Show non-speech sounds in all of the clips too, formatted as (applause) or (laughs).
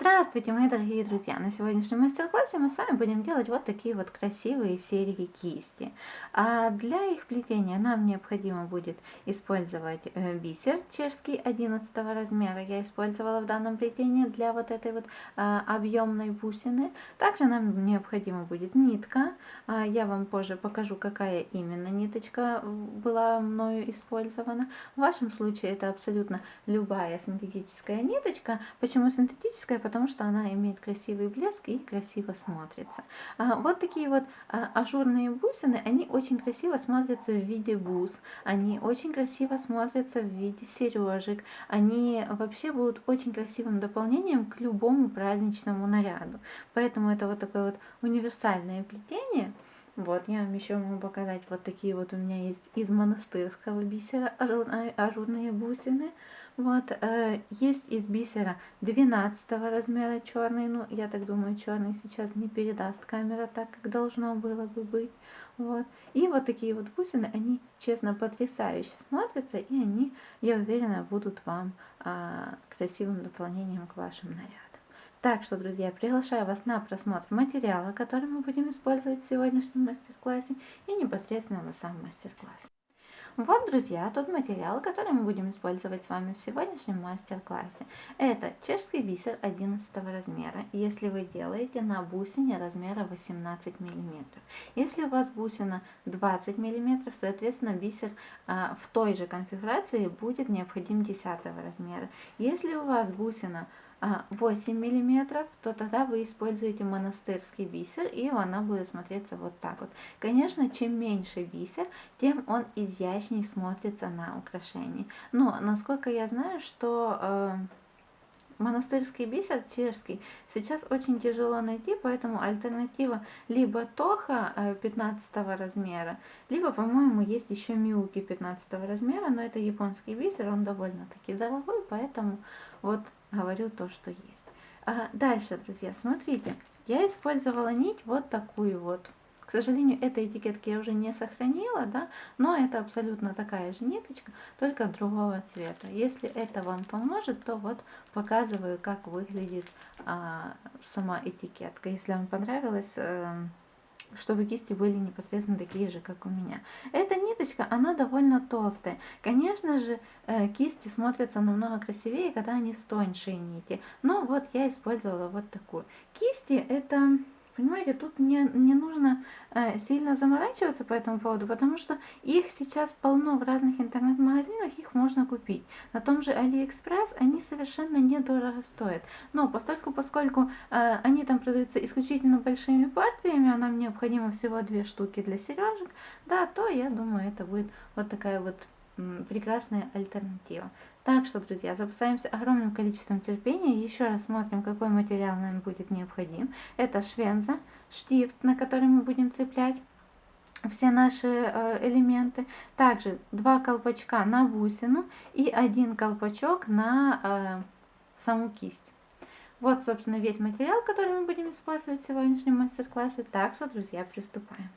Здравствуйте, мои дорогие друзья! На сегодняшнем мастер-классе мы с вами будем делать вот такие вот красивые серьги кисти. А для их плетения нам необходимо будет использовать э, бисер чешский 11 размера. Я использовала в данном плетении для вот этой вот а, объемной бусины. Также нам необходимо будет нитка. А, я вам позже покажу, какая именно ниточка была мною использована. В вашем случае это абсолютно любая синтетическая ниточка. Почему синтетическая? Потому что она имеет красивый блеск и красиво смотрится. А, вот такие вот а, ажурные бусины, они очень красиво смотрятся в виде бус, они очень красиво смотрятся в виде сережек, они вообще будут очень красивым дополнением к любому праздничному наряду. Поэтому это вот такое вот универсальное плетение. Вот, я вам еще могу показать, вот такие вот у меня есть из монастырского бисера ажурные, ажурные бусины. Вот, э, есть из бисера 12 размера черный, ну, я так думаю, черный сейчас не передаст камера так, как должно было бы быть. Вот. И вот такие вот бусины, они, честно, потрясающе смотрятся, и они, я уверена, будут вам а, красивым дополнением к вашим нарядам. Так что, друзья, приглашаю вас на просмотр материала, который мы будем использовать в сегодняшнем мастер-классе и непосредственно на сам мастер-класс. Вот, друзья, тот материал, который мы будем использовать с вами в сегодняшнем мастер-классе. Это чешский бисер 11 размера, если вы делаете на бусине размера 18 мм. Если у вас бусина 20 мм, соответственно, бисер а, в той же конфигурации будет необходим 10 размера. Если у вас бусина 8 а, миллиметров, то тогда вы используете монастырский бисер, и она будет смотреться вот так вот. Конечно, чем меньше бисер, тем он изящнее смотрится на украшении. Но, насколько я знаю, что э, монастырский бисер чешский сейчас очень тяжело найти, поэтому альтернатива либо тоха 15 э, размера, либо, по-моему, есть еще миуки 15 размера, но это японский бисер, он довольно-таки дорогой, поэтому вот говорю то, что есть. А дальше, друзья, смотрите, я использовала нить вот такую вот. К сожалению, этой этикетки я уже не сохранила, да, но это абсолютно такая же ниточка, только другого цвета. Если это вам поможет, то вот показываю, как выглядит а, сама этикетка. Если вам понравилось, а, чтобы кисти были непосредственно такие же, как у меня. Эта ниточка, она довольно толстая. Конечно же, э, кисти смотрятся намного красивее, когда они с тоньшей нити. Но вот я использовала вот такую. Кисти это Понимаете, тут не, не нужно э, сильно заморачиваться по этому поводу, потому что их сейчас полно в разных интернет-магазинах, их можно купить. На том же Алиэкспресс они совершенно недорого стоят. Но поскольку, поскольку э, они там продаются исключительно большими партиями, а нам необходимо всего две штуки для сережек, да, то я думаю, это будет вот такая вот прекрасная альтернатива. Так что, друзья, запасаемся огромным количеством терпения. Еще раз смотрим, какой материал нам будет необходим. Это швенза, штифт, на который мы будем цеплять все наши э, элементы. Также два колпачка на бусину и один колпачок на э, саму кисть. Вот, собственно, весь материал, который мы будем использовать в сегодняшнем мастер-классе. Так что, друзья, приступаем.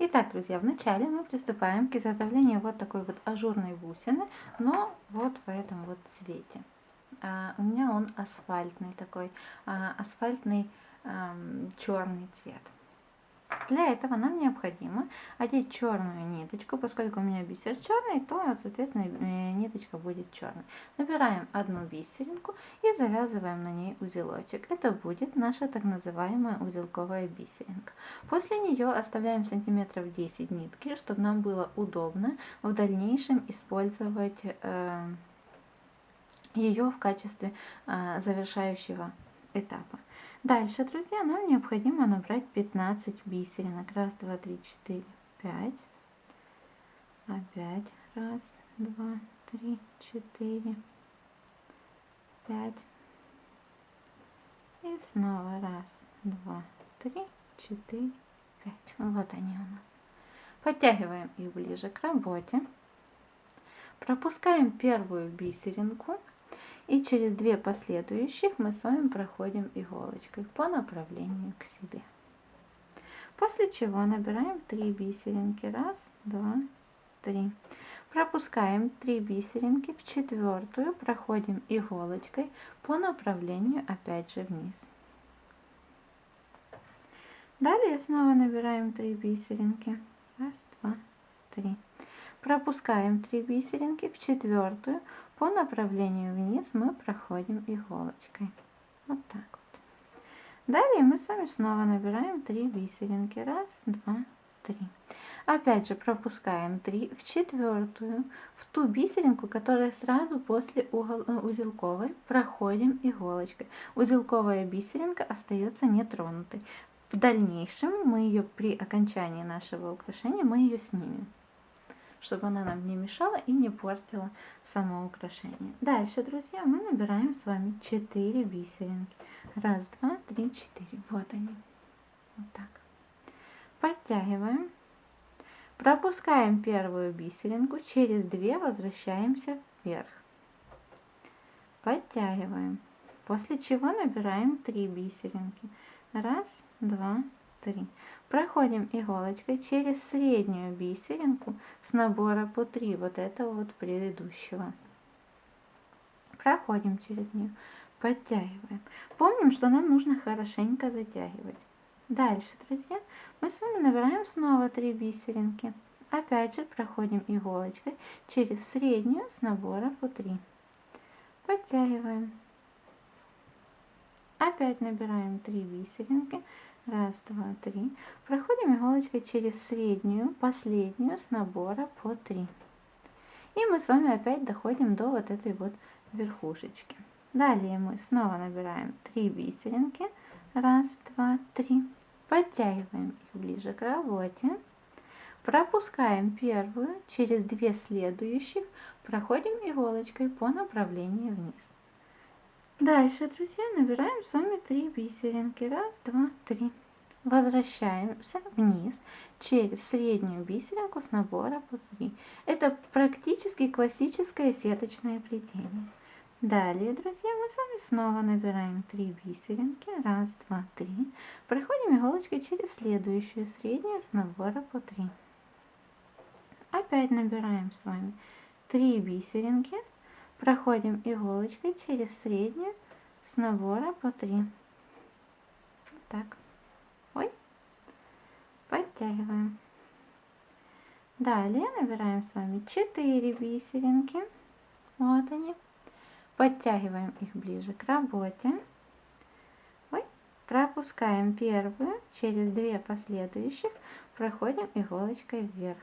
Итак, друзья, вначале мы приступаем к изготовлению вот такой вот ажурной бусины, но вот в этом вот цвете. А, у меня он асфальтный такой, а, асфальтный а, черный цвет. Для этого нам необходимо одеть черную ниточку, поскольку у меня бисер черный, то, соответственно, э, ниточка будет черной. Набираем одну бисеринку и завязываем на ней узелочек. Это будет наша так называемая узелковая бисеринка. После нее оставляем сантиметров 10 нитки, чтобы нам было удобно в дальнейшем использовать э, ее в качестве э, завершающего этапа. Дальше, друзья, нам необходимо набрать 15 бисеринок. Раз, два, три, четыре, пять. Опять. Раз, два, три, четыре, пять. И снова раз, два, три, четыре, пять. Вот они у нас. Подтягиваем их ближе к работе. Пропускаем первую бисеринку и через две последующих мы с вами проходим иголочкой по направлению к себе. После чего набираем 3 бисеринки. Раз, два, три. Пропускаем 3 бисеринки в четвертую, проходим иголочкой по направлению опять же вниз. Далее снова набираем 3 бисеринки. Раз, два, три. Пропускаем 3 бисеринки в четвертую, по направлению вниз мы проходим иголочкой. Вот так вот. Далее мы с вами снова набираем 3 бисеринки. Раз, два, три. Опять же пропускаем 3 в четвертую, в ту бисеринку, которая сразу после угол, э, узелковой проходим иголочкой. Узелковая бисеринка остается нетронутой. В дальнейшем мы ее при окончании нашего украшения мы ее снимем, чтобы она нам не мешала и не портила само украшение. Дальше, друзья, мы набираем с вами 4 бисеринки. Раз, два, три, четыре. Вот они. Вот так. Подтягиваем. Пропускаем первую бисеринку, через две возвращаемся вверх. Подтягиваем. После чего набираем 3 бисеринки. Раз, два, три. Проходим иголочкой через среднюю бисеринку с набора по 3, вот этого вот предыдущего. Проходим через нее, подтягиваем. Помним, что нам нужно хорошенько затягивать. Дальше, друзья, мы с вами набираем снова 3 бисеринки. Опять же проходим иголочкой через среднюю с набора по 3. Подтягиваем. Опять набираем 3 бисеринки. Раз, два, три. Проходим иголочкой через среднюю, последнюю с набора по 3. И мы с вами опять доходим до вот этой вот верхушечки. Далее мы снова набираем 3 бисеринки. Раз, два, три. Подтягиваем их ближе к работе. Пропускаем первую, через две следующих проходим иголочкой по направлению вниз. Дальше, друзья, набираем с вами 3 бисеринки. Раз, два, три. Возвращаемся вниз через среднюю бисеринку с набора по 3. Это практически классическое сеточное плетение. Далее, друзья, мы с вами снова набираем 3 бисеринки. Раз, два, три. Проходим иголочкой через следующую среднюю с набора по 3. Опять набираем с вами 3 бисеринки. Проходим иголочкой через среднюю с набора по 3. Вот так. Ой. Подтягиваем. Далее набираем с вами 4 бисеринки. Вот они. Подтягиваем их ближе к работе. Ой, пропускаем первую, через две последующих проходим иголочкой вверх.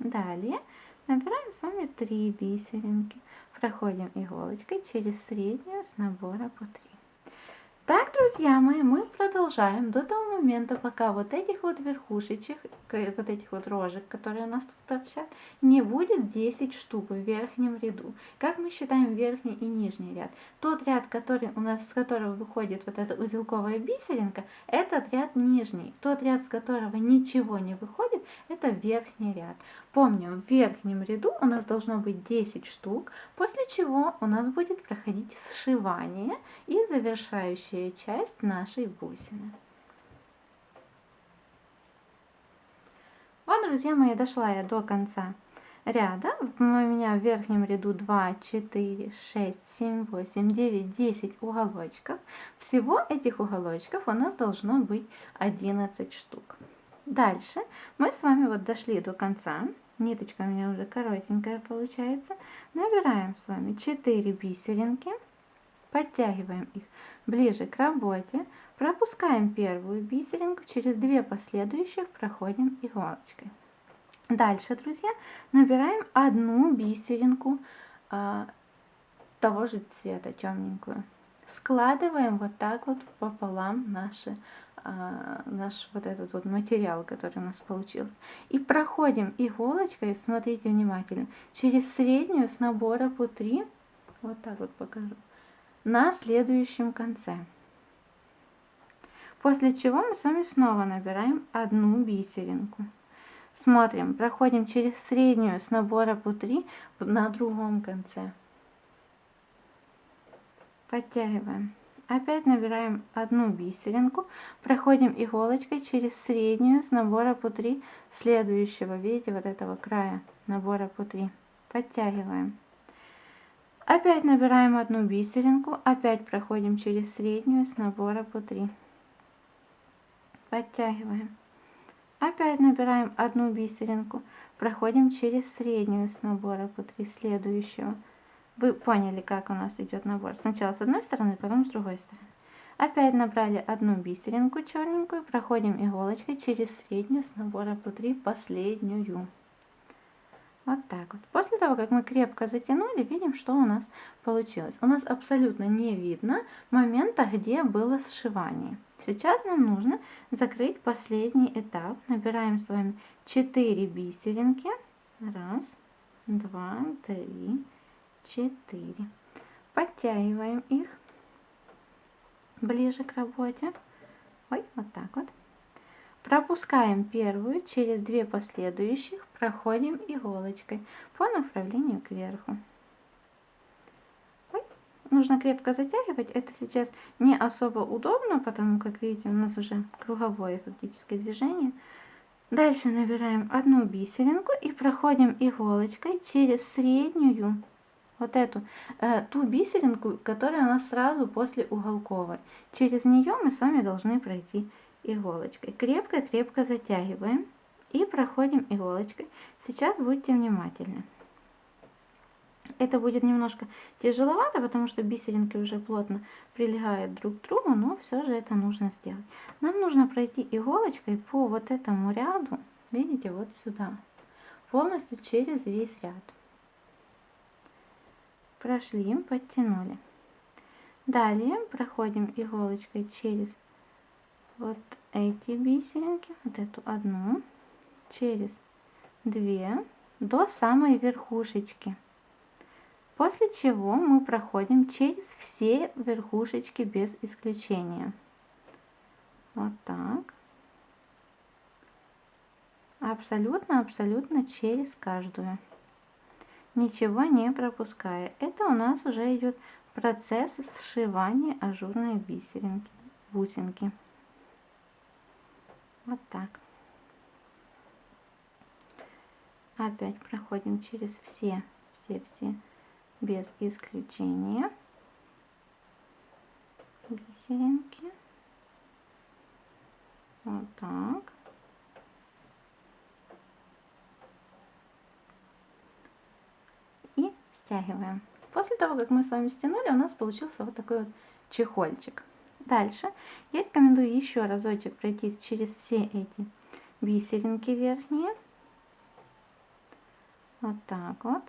Далее набираем с вами 3 бисеринки, проходим иголочкой через среднюю с набора по 3. Так, друзья мои, мы продолжаем до того момента, пока вот этих вот верхушечек, вот этих вот рожек, которые у нас тут торчат, не будет 10 штук в верхнем ряду. Как мы считаем верхний и нижний ряд? Тот ряд, который у нас, с которого выходит вот эта узелковая бисеринка, этот ряд нижний. Тот ряд, с которого ничего не выходит, это верхний ряд. Помним, в верхнем ряду у нас должно быть 10 штук, после чего у нас будет проходить сшивание и завершающая часть нашей бусины. Вот, друзья мои, дошла я до конца ряда. У меня в верхнем ряду 2, 4, 6, 7, 8, 9, 10 уголочков. Всего этих уголочков у нас должно быть 11 штук. Дальше мы с вами вот дошли до конца. Ниточка у меня уже коротенькая получается. Набираем с вами 4 бисеринки. Подтягиваем их ближе к работе. Пропускаем первую бисеринку. Через две последующих проходим иголочкой. Дальше, друзья, набираем одну бисеринку а, того же цвета, темненькую. Складываем вот так вот пополам наши наш вот этот вот материал, который у нас получился. И проходим иголочкой, смотрите внимательно, через среднюю с набора по 3, вот так вот покажу, на следующем конце. После чего мы с вами снова набираем одну бисеринку. Смотрим, проходим через среднюю с набора по 3 на другом конце. Подтягиваем. Опять набираем одну бисеринку, проходим иголочкой через среднюю с набора по 3 следующего, видите, вот этого края набора по 3. Подтягиваем. Опять набираем одну бисеринку, опять проходим через среднюю с набора по 3. Подтягиваем. Опять набираем одну бисеринку, проходим через среднюю с набора по 3 следующего. Вы поняли, как у нас идет набор. Сначала с одной стороны, потом с другой стороны. Опять набрали одну бисеринку черненькую, проходим иголочкой через среднюю с набора 3 последнюю. Вот так вот. После того, как мы крепко затянули, видим, что у нас получилось. У нас абсолютно не видно момента, где было сшивание. Сейчас нам нужно закрыть последний этап. Набираем с вами 4 бисеринки. Раз, два, три, четыре. Подтягиваем их ближе к работе. Ой, вот так вот. Пропускаем первую, через две последующих проходим иголочкой по направлению кверху. Ой, нужно крепко затягивать, это сейчас не особо удобно, потому как, видите, у нас уже круговое фактически движение. Дальше набираем одну бисеринку и проходим иголочкой через среднюю, вот эту, э, ту бисеринку, которая у нас сразу после уголковой. Через нее мы с вами должны пройти иголочкой. Крепко-крепко затягиваем и проходим иголочкой. Сейчас будьте внимательны. Это будет немножко тяжеловато, потому что бисеринки уже плотно прилегают друг к другу, но все же это нужно сделать. Нам нужно пройти иголочкой по вот этому ряду, видите, вот сюда, полностью через весь ряд. Прошли, подтянули. Далее проходим иголочкой через вот эти бисеринки, вот эту одну, через две до самой верхушечки. После чего мы проходим через все верхушечки без исключения. Вот так. Абсолютно-абсолютно через каждую. Ничего не пропуская. Это у нас уже идет процесс сшивания ажурной бисеринки, бусинки. Вот так. Опять проходим через все, все, все, без исключения. Бисеринки. Вот так. И стягиваем. После того, как мы с вами стянули, у нас получился вот такой вот чехольчик. Дальше я рекомендую еще разочек пройтись через все эти бисеринки верхние. Вот так вот.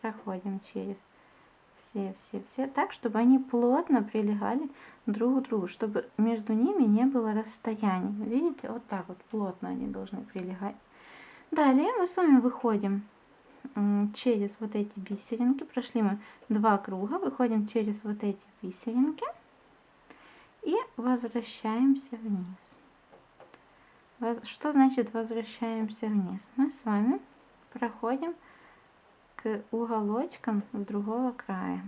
Проходим через все-все-все, так, чтобы они плотно прилегали друг к другу, чтобы между ними не было расстояния. Видите, вот так вот плотно они должны прилегать. Далее мы с вами выходим через вот эти бисеринки. Прошли мы два круга, выходим через вот эти бисеринки и возвращаемся вниз. Что значит возвращаемся вниз? Мы с вами проходим к уголочкам с другого края.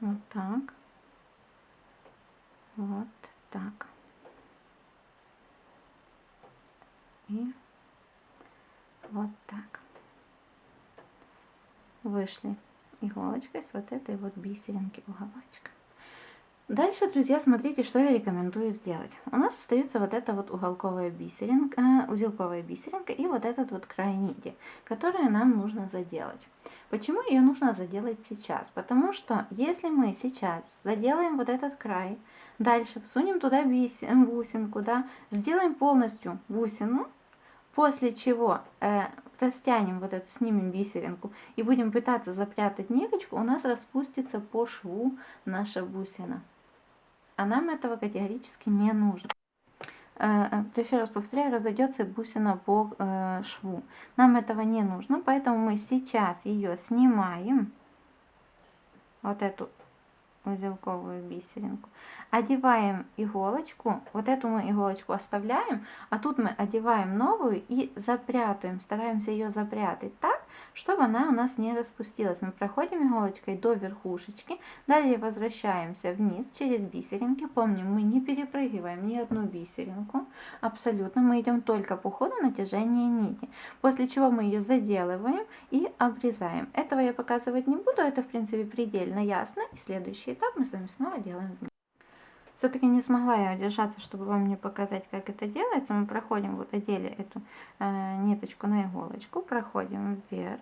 Вот так. Вот так. И вот так. Вышли иголочкой с вот этой вот бисеринки уголочка. Дальше, друзья, смотрите, что я рекомендую сделать. У нас остается вот эта вот уголковая бисеринка, э, узелковая бисеринка и вот этот вот край нити, которую нам нужно заделать. Почему ее нужно заделать сейчас? Потому что если мы сейчас заделаем вот этот край, дальше всунем туда бусинку, да, сделаем полностью бусину, После чего э, растянем вот эту, снимем бисеринку и будем пытаться запрятать ниточку, у нас распустится по шву наша бусина. А нам этого категорически не нужно. Э, э еще раз повторяю, разойдется бусина по э, шву. Нам этого не нужно, поэтому мы сейчас ее снимаем, вот эту узелковую бисеринку. Одеваем иголочку, вот эту мы иголочку оставляем, а тут мы одеваем новую и запрятываем, стараемся ее запрятать так, чтобы она у нас не распустилась. Мы проходим иголочкой до верхушечки, далее возвращаемся вниз через бисеринки. Помним, мы не перепрыгиваем ни одну бисеринку, абсолютно, мы идем только по ходу натяжения нити, после чего мы ее заделываем и обрезаем. Этого я показывать не буду, это в принципе предельно ясно. И следующий этап мы с вами снова делаем вниз. Все-таки не смогла я удержаться, чтобы вам не показать, как это делается. Мы проходим, вот одели эту э, ниточку на иголочку, проходим вверх,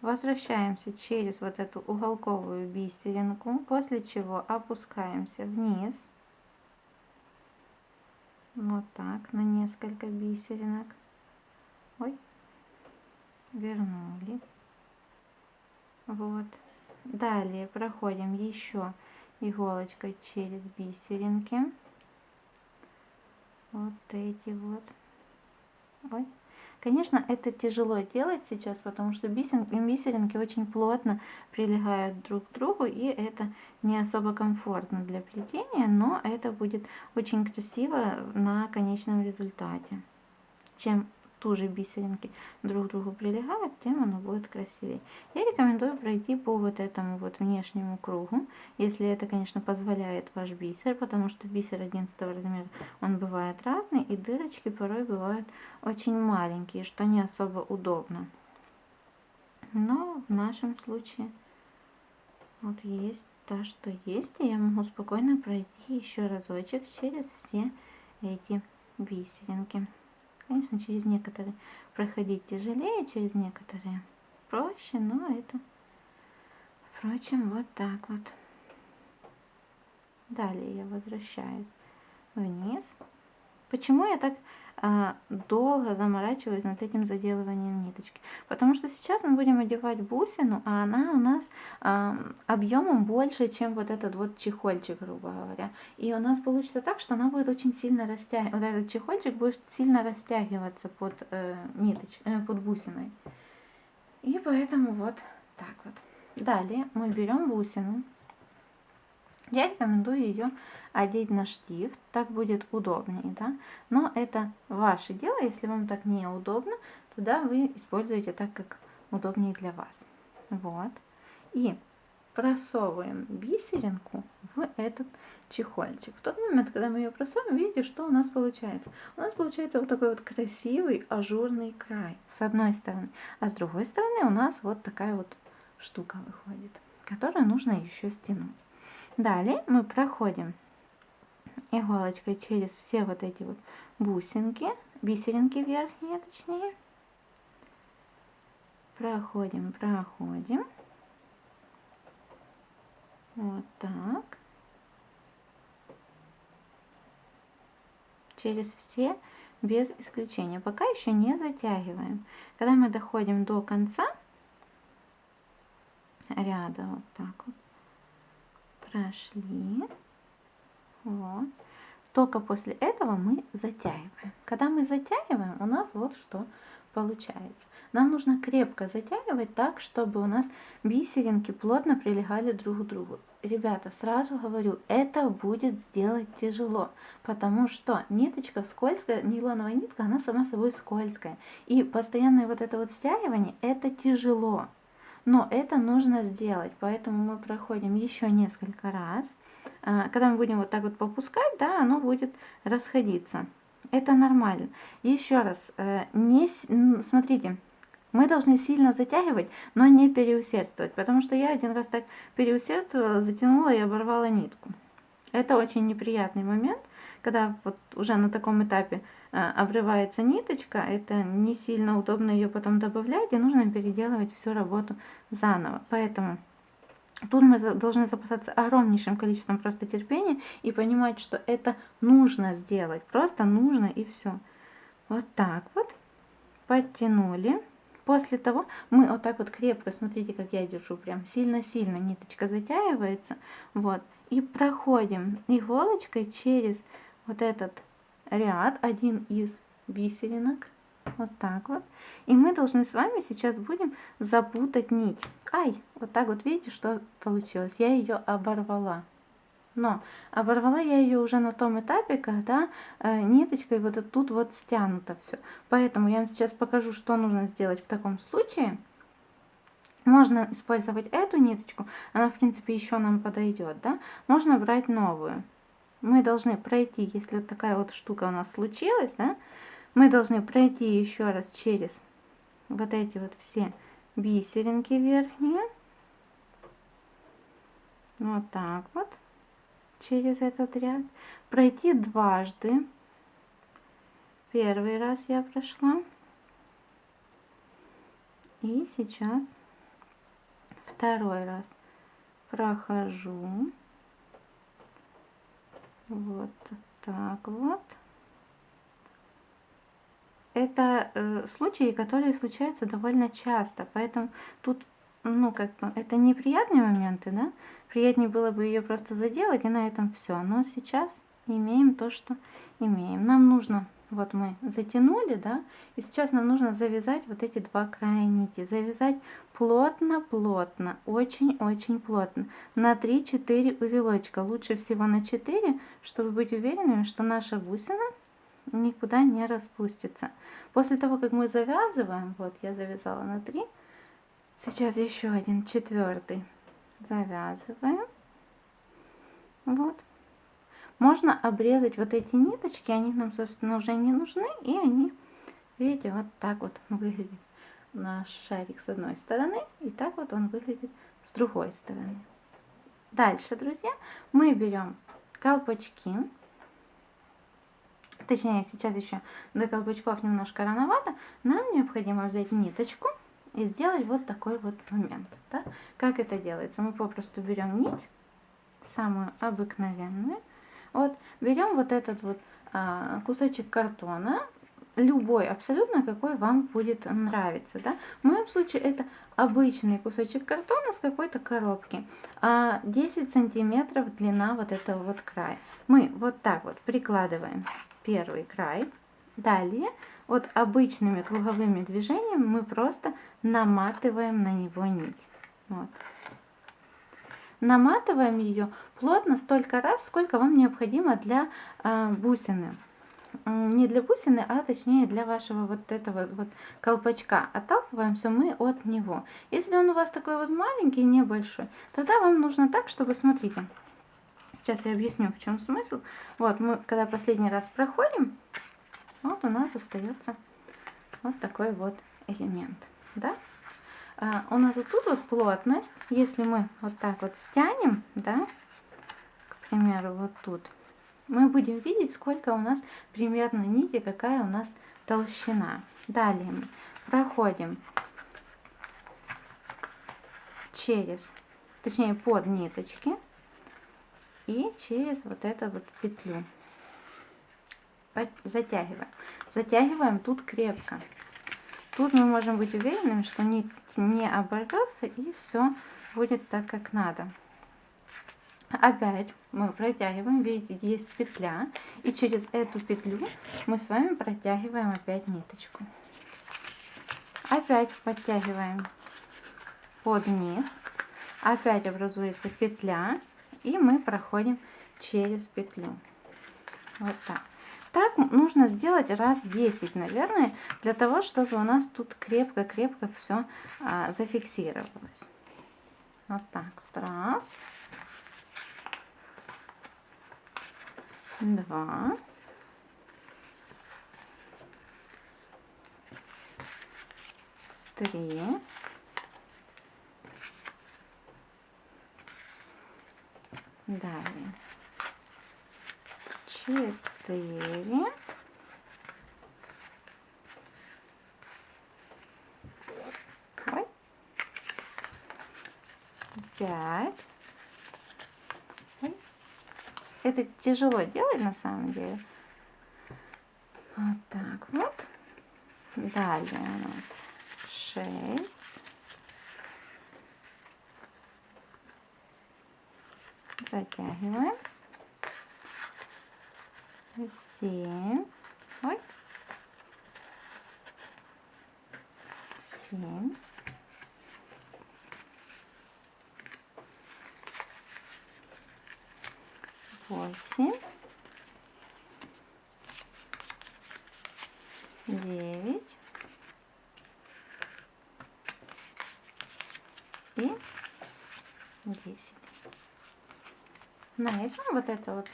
возвращаемся через вот эту уголковую бисеринку, после чего опускаемся вниз. Вот так, на несколько бисеринок. Ой, вернулись. Вот. Далее проходим еще иголочкой через бисеринки. Вот эти вот. Ой. Конечно, это тяжело делать сейчас, потому что бисеринки, бисеринки очень плотно прилегают друг к другу, и это не особо комфортно для плетения, но это будет очень красиво на конечном результате. Чем туже бисеринки друг к другу прилегают, тем оно будет красивее. Я рекомендую пройти по вот этому вот внешнему кругу, если это, конечно, позволяет ваш бисер, потому что бисер 11 размера, он бывает разный, и дырочки порой бывают очень маленькие, что не особо удобно. Но в нашем случае вот есть то, что есть, и я могу спокойно пройти еще разочек через все эти бисеринки. Конечно, через некоторые проходить тяжелее, через некоторые проще, но это, впрочем, вот так вот. Далее я возвращаюсь вниз. Почему я так долго заморачиваюсь над этим заделыванием ниточки. Потому что сейчас мы будем одевать бусину, а она у нас а, объемом больше, чем вот этот вот чехольчик, грубо говоря. И у нас получится так, что она будет очень сильно растягиваться, вот этот чехольчик будет сильно растягиваться под, э, ниточ... э, под бусиной. И поэтому вот так вот. Далее мы берем бусину, я рекомендую ее одеть на штифт, так будет удобнее, да? Но это ваше дело, если вам так неудобно, тогда вы используете так, как удобнее для вас. Вот. И просовываем бисеринку в этот чехольчик. В тот момент, когда мы ее просовываем, видите, что у нас получается? У нас получается вот такой вот красивый ажурный край с одной стороны, а с другой стороны у нас вот такая вот штука выходит, которую нужно еще стянуть. Далее мы проходим иголочкой через все вот эти вот бусинки, бисеринки верхние точнее. Проходим, проходим. Вот так. Через все без исключения. Пока еще не затягиваем. Когда мы доходим до конца ряда, вот так вот, прошли. Вот. Только после этого мы затягиваем. Когда мы затягиваем, у нас вот что получается. Нам нужно крепко затягивать так, чтобы у нас бисеринки плотно прилегали друг к другу. Ребята, сразу говорю, это будет сделать тяжело, потому что ниточка скользкая, нейлоновая нитка, она сама собой скользкая. И постоянное вот это вот стягивание, это тяжело. Но это нужно сделать, поэтому мы проходим еще несколько раз. А, когда мы будем вот так вот попускать, да, оно будет расходиться. Это нормально. Еще раз, э, не, смотрите, мы должны сильно затягивать, но не переусердствовать, потому что я один раз так переусердствовала, затянула и оборвала нитку. Это очень неприятный момент, когда вот уже на таком этапе э, обрывается ниточка, это не сильно удобно ее потом добавлять, и нужно переделывать всю работу заново. Поэтому тут мы должны запасаться огромнейшим количеством просто терпения и понимать, что это нужно сделать, просто нужно и все. Вот так вот, подтянули. После того мы вот так вот крепко, смотрите, как я держу, прям сильно-сильно ниточка затягивается, вот, и проходим иголочкой через вот этот ряд, один из бисеринок, вот так вот. И мы должны с вами сейчас будем запутать нить. Ай, вот так вот видите, что получилось. Я ее оборвала. Но оборвала я ее уже на том этапе, когда э, ниточкой вот тут вот стянуто все. Поэтому я вам сейчас покажу, что нужно сделать в таком случае. Можно использовать эту ниточку, она в принципе еще нам подойдет, да? Можно брать новую. Мы должны пройти, если вот такая вот штука у нас случилась, да? Мы должны пройти еще раз через вот эти вот все бисеринки верхние. Вот так вот. Через этот ряд. Пройти дважды. Первый раз я прошла. И сейчас второй раз прохожу. Вот так вот. Это э, случаи, которые случаются довольно часто, поэтому тут, ну, как бы, это неприятные моменты, да? Приятнее было бы ее просто заделать, и на этом все. Но сейчас имеем то, что имеем. Нам нужно вот мы затянули, да, и сейчас нам нужно завязать вот эти два края нити, завязать плотно-плотно, очень-очень плотно, на 3-4 узелочка, лучше всего на 4, чтобы быть уверенными, что наша бусина никуда не распустится. После того, как мы завязываем, вот я завязала на 3, сейчас еще один четвертый завязываем, вот, можно обрезать вот эти ниточки, они нам, собственно, уже не нужны, и они, видите, вот так вот выглядит наш шарик с одной стороны, и так вот он выглядит с другой стороны. Дальше, друзья, мы берем колпачки, точнее, сейчас еще до колпачков немножко рановато, нам необходимо взять ниточку и сделать вот такой вот момент. Да? Как это делается? Мы попросту берем нить, самую обыкновенную, вот берем вот этот вот а, кусочек картона, любой, абсолютно какой вам будет нравиться. Да? В моем случае это обычный кусочек картона с какой-то коробки. А 10 сантиметров длина вот этого вот края. Мы вот так вот прикладываем первый край. Далее вот обычными круговыми движениями мы просто наматываем на него нить. Вот наматываем ее плотно столько раз, сколько вам необходимо для э, бусины. Не для бусины, а точнее для вашего вот этого вот колпачка. Отталкиваемся мы от него. Если он у вас такой вот маленький, небольшой, тогда вам нужно так, чтобы, смотрите, сейчас я объясню, в чем смысл. Вот, мы когда последний раз проходим, вот у нас остается вот такой вот элемент, да? а, у нас вот тут вот плотность, если мы вот так вот стянем, да, примеру, вот тут, мы будем видеть, сколько у нас примерно нити, какая у нас толщина. Далее проходим через, точнее под ниточки и через вот эту вот петлю. Затягиваем. Затягиваем тут крепко. Тут мы можем быть уверенными, что нить не оборвется и все будет так, как надо. Опять мы протягиваем, видите, есть петля, и через эту петлю мы с вами протягиваем опять ниточку. Опять подтягиваем под низ, опять образуется петля, и мы проходим через петлю. Вот так. Так нужно сделать раз 10, наверное, для того, чтобы у нас тут крепко-крепко все а, зафиксировалось. Вот так. Раз. Два. Три. Далее. Четыре. Ой. Пять. Это тяжело делать на самом деле. Вот так вот. Далее у нас шесть. Затягиваем семь, ой, семь, восемь, девять и десять. На этом вот это вот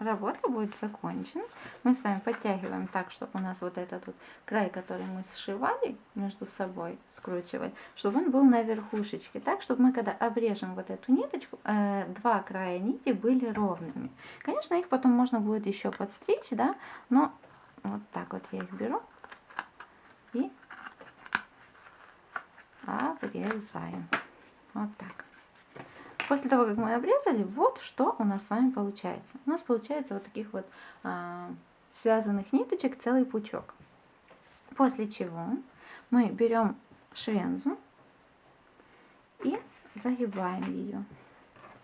работа будет закончена. Мы с вами подтягиваем так, чтобы у нас вот этот вот край, который мы сшивали между собой, скручивали, чтобы он был на верхушечке. Так, чтобы мы когда обрежем вот эту ниточку, э, два края нити были ровными. Конечно, их потом можно будет еще подстричь, да, но вот так вот я их беру и обрезаем. Вот так. После того, как мы обрезали, вот что у нас с вами получается. У нас получается вот таких вот а, связанных ниточек целый пучок. После чего мы берем швензу и загибаем ее.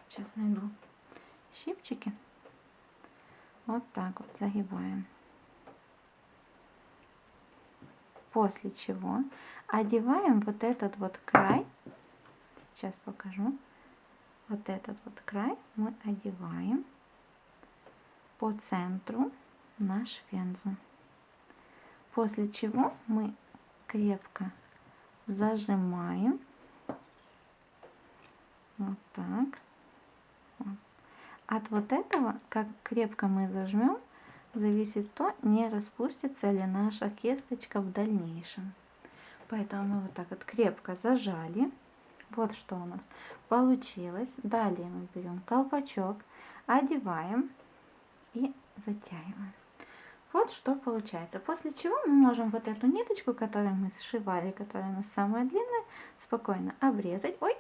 Сейчас найду щипчики. Вот так вот загибаем. После чего одеваем вот этот вот край. Сейчас покажу вот этот вот край мы одеваем по центру на швензу. После чего мы крепко зажимаем. Вот так. От вот этого, как крепко мы зажмем, зависит то, не распустится ли наша кисточка в дальнейшем. Поэтому мы вот так вот крепко зажали. Вот что у нас получилось. Далее мы берем колпачок, одеваем и затягиваем. Вот что получается. После чего мы можем вот эту ниточку, которую мы сшивали, которая у нас самая длинная, спокойно обрезать. Ой,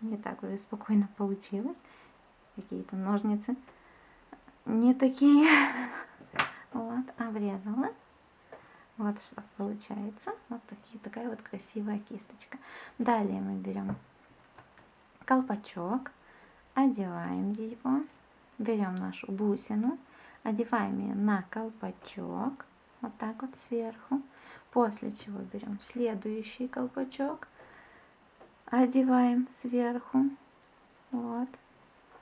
не так уже спокойно получилось. Какие-то ножницы не такие. (laughs) Вот, обрезала. Вот что получается. Вот такие, такая вот красивая кисточка. Далее мы берем колпачок, одеваем его, берем нашу бусину, одеваем ее на колпачок, вот так вот сверху. После чего берем следующий колпачок, одеваем сверху, вот.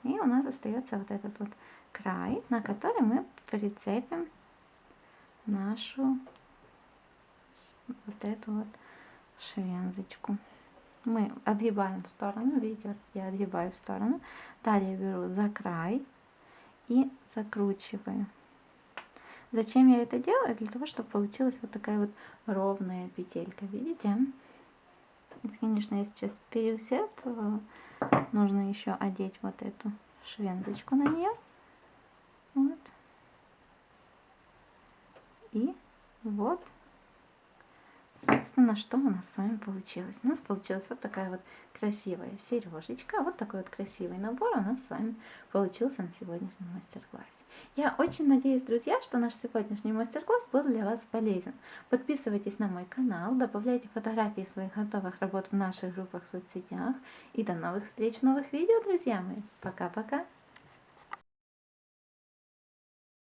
И у нас остается вот этот вот край, на который мы прицепим нашу вот эту вот швензочку. Мы отгибаем в сторону, видите, я отгибаю в сторону. Далее беру за край и закручиваю. Зачем я это делаю? Для того, чтобы получилась вот такая вот ровная петелька, видите? Конечно, я сейчас переусердствовала. Нужно еще одеть вот эту швендочку на нее. Вот. И вот Собственно, что у нас с вами получилось? У нас получилась вот такая вот красивая сережечка, вот такой вот красивый набор у нас с вами получился на сегодняшнем мастер-классе. Я очень надеюсь, друзья, что наш сегодняшний мастер-класс был для вас полезен. Подписывайтесь на мой канал, добавляйте фотографии своих готовых работ в наших группах в соцсетях. И до новых встреч в новых видео, друзья мои. Пока-пока.